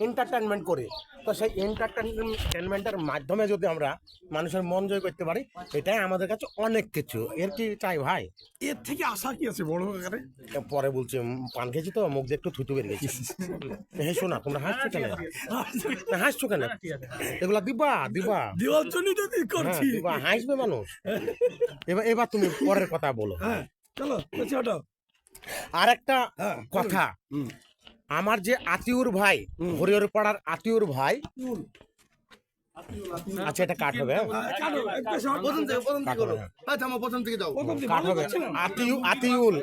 Entertainment করে। তো সেই এন্টারটেনমেন্টের মাধ্যমে যদি আমরা মানুষের মন জয় করতে পারি এটাই আমাদের কাছে অনেক কিছু। এর কি চাই ভাই? এর থেকে আশা কি আছে বড় আকারে? পরে বলছি পান খেয়েছি তো মুখ দিয়ে একটু থুতু বেরিয়ে গেছে। হেসো না তোমরা হাসছো কেন? হাসছো কেন? এগুলা দিবা দিবা। দেওয়ার জন্যই তো হ্যাঁ, করছি। হাসবে মানুষ। এবার এবার তুমি পরের কথা বলো। হ্যাঁ চলো আর একটা হ্যাঁ কথা। আমার যে আতিউর ভাই হরিহর পাড়ার আতিউর ভাই। আচ্ছা এটা হ্যাঁ? হ্যাঁ, কাটো, হবে। আতিউল।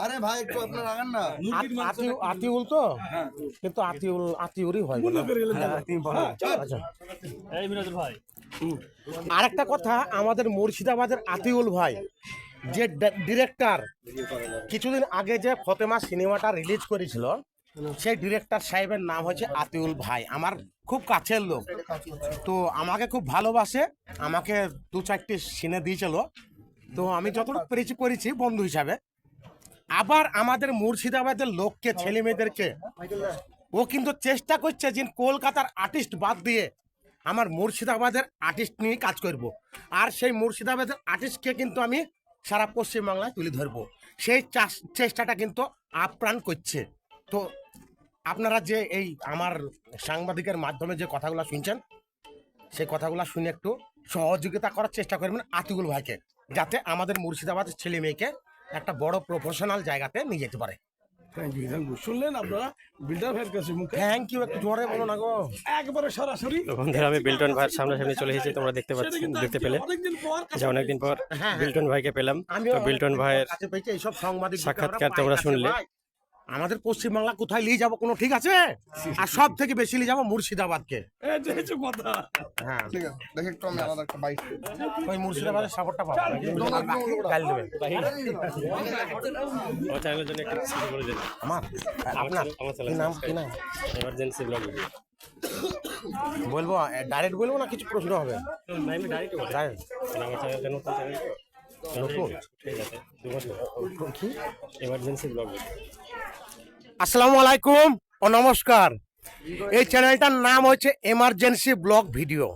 আরে ভাই একটু আপনার আগান না। আতিউ- আতিউল তো? কিন্তু আতিউল আতিউরই হয়। হ্যাঁ। আচ্ছা। আরেকটা কথা আমাদের মুর্শিদাবাদের আতিউল ভাই। যে ডিরেক্টর কিছুদিন আগে যে ফতেমা সিনেমাটা রিলিজ করেছিল, সেই ডিরেক্টর সাহেবের নাম হচ্ছে আতিউল ভাই। আমার খুব কাছের লোক। তো আমাকে খুব ভালোবাসে, আমাকে দু চারটি সিনে দিয়েছিল। তো আমি যতটুকু পেরেছি, করেছি বন্ধু হিসাবে। আবার আমাদের মুর্শিদাবাদের লোককে, ছেলে মেয়েদেরকে, ও কিন্তু চেষ্টা করছে যে কলকাতার আর্টিস্ট বাদ দিয়ে আমার মুর্শিদাবাদের আর্টিস্ট নিয়ে কাজ করব। আর সেই মুর্শিদাবাদের আর্টিস্টকে কিন্তু আমি সারা পশ্চিমবাংলায় তুলে ধরবো। সেই চেষ্টাটা কিন্তু আপ্রাণ করছে। তো আপনারা যে এই আমার সাংবাদিকের মাধ্যমে যে কথাগুলো শুনছেন সেই কথাগুলো শুনে একটু সহযোগিতা করার চেষ্টা করবেন আতিকুল ভাইকে, যাতে আমাদের মুর্শিদাবাদের ছেলে মেয়েকে একটা বড় প্রফেশনাল জায়গাতে নিয়ে যেতে পারে। Thank you, thank you. শুনলেন আপনারা? বিল্ডার ভাইয়ের কাছে মুখে? থ্যাংক ইউ একটু জোরে বলো না গো। একবারে সরাসরি। বন্ধুরা আমি বিল্টন ভাইয়ের সামনাসামনি চলে এসেছি তোমরা দেখতে পাচ্ছ দেখতে পেলে। যে অনেকদিন পর হ্যাঁ, বিল্টন ভাইকে পেলাম। তো বিল্টন ভাইয়ের সাক্ষাৎকার তোমরা শুনলে। আমাদের পশ্চিমবাংলা কোথায় নিয়ে যাব কোনো ঠিক আছে? আর সব থেকে বেশি নিয়ে যাব মুর্শিদাবাদকে। এই কথা। হ্যাঁ। ঠিক আছে দেখে একটু আমি আলাদা একটা বাইক ওই মুর্শিদাবাদের সাপোর্টটা পাবো। জন্য একটা আমার? আপনার? কি নাম কি নাম? এমার্জেন্সি ব্লগ বলব ডাইরেক্ট বলব না কিছু প্রশ্ন হবে? আমি ডাইরেক্ট বলি আমার চ্যানেলটা নতুন চ্যানেল নতুন? ঠিক আছে এমার্জেন্সি ব্লগ আসসালামু আলাইকুম ও নমস্কার। এই চ্যানেলটার নাম হচ্ছে এমার্জেন্সি ব্লগ ভিডিও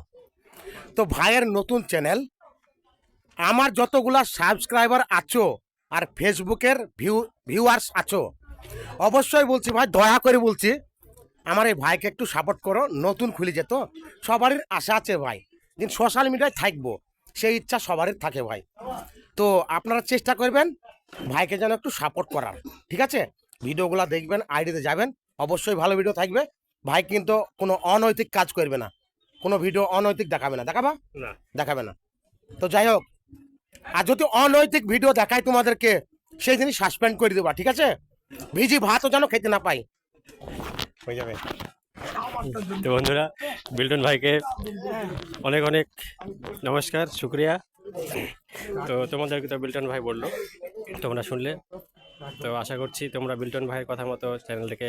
তো ভাইয়ের নতুন চ্যানেল, আমার যতগুলা সাবস্ক্রাইবার আছো আর ফেসবুকের ভিউ ভিউয়ার্স আছো, অবশ্যই বলছি ভাই, দয়া করে বলছি, আমার এই ভাইকে একটু সাপোর্ট করো, নতুন খুলে যেত, সবারই আশা আছে ভাই। যে সোশ্যাল মিডিয়ায় থাকব, সেই ইচ্ছা সবারই থাকে ভাই। তো আপনারা চেষ্টা করবেন, ভাইকে যেন একটু সাপোর্ট করার, ঠিক আছে? ভিডিওগুলো দেখবেন আইডিতে যাবেন অবশ্যই ভালো ভিডিও থাকবে। ভাই কিন্তু কোনো অনৈতিক কাজ করবে না। কোনো ভিডিও অনৈতিক দেখাবে না। দেখাবা? না। দেখাবে না। তো যাই হোক আর যদি অনৈতিক ভিডিও দেখায় তোমাদেরকে সেই দিনই সাসপেন্ড করে দেবা ঠিক আছে? ভিজি ভাতও যেন খেতে না পাই। হয়ে যাবে। তো বন্ধুরা বিল্টন ভাইকে অনেক অনেক নমস্কার শুক্রিয়া। তো তোমাদেরকে তো বিল্টন ভাই বলল তোমরা শুনলে। তো আশা করছি তোমরা বিল্টন ভাইয়ের কথা মতো চ্যানেলটাকে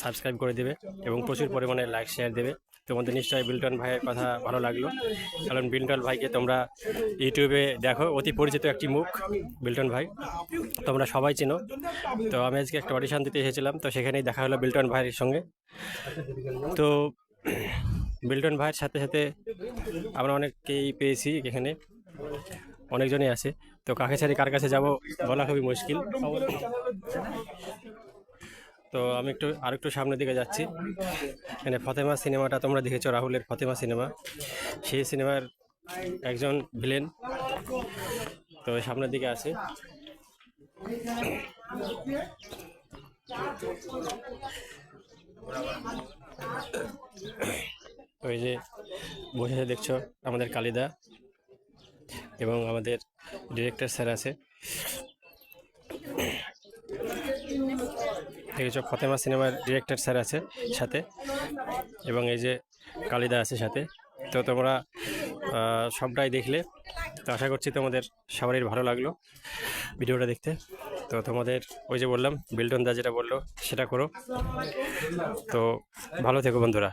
সাবস্ক্রাইব করে দেবে এবং প্রচুর পরিমাণে লাইক শেয়ার দেবে। তোমাদের নিশ্চয়ই বিল্টন ভাইয়ের কথা ভালো লাগল। কারণ বিল্টন ভাইকে তোমরা ইউটিউবে দেখো, অতি পরিচিত একটি মুখ, বিল্টন ভাই। তোমরা সবাই চেনো। তো আমি আজকে একটা অডিশন দিতে এসেছিলাম, তো সেখানেই দেখা হলো বিল্টন ভাইয়ের সঙ্গে। তো বিল্টন ভাইয়ের সাথে সাথে আমরা অনেককেই পেয়েছি এখানে, অনেকজনই আছে। তো কাকে ছাড়ি কার কাছে যাব বলা খুবই মুশকিল। তো আমি একটু আরেকটু সামনের দিকে যাচ্ছি। এখানে ফতেমা সিনেমাটা তোমরা দেখেছ, রাহুলের ফতেমা সিনেমা। সেই সিনেমার একজন ভিলেন। তো সামনের দিকে আছে। ওই যে বসে দেখছ আমাদের কালিদা। এবং আমাদের ডিরেক্টর স্যার আছে। দেখেছ ফতেমা সিনেমার ডিরেক্টর স্যার আছে সাথে, এবং এই যে কালিদা আছে সাথে। তো তোমরা সবটাই দেখলে। তো আশা করছি তোমাদের সবারই ভালো লাগল ভিডিওটা দেখতে। তো তোমাদের ওই যে বললাম, বিল্টন দা যেটা বলল, সেটা করো। তো ভালো থেকো বন্ধুরা।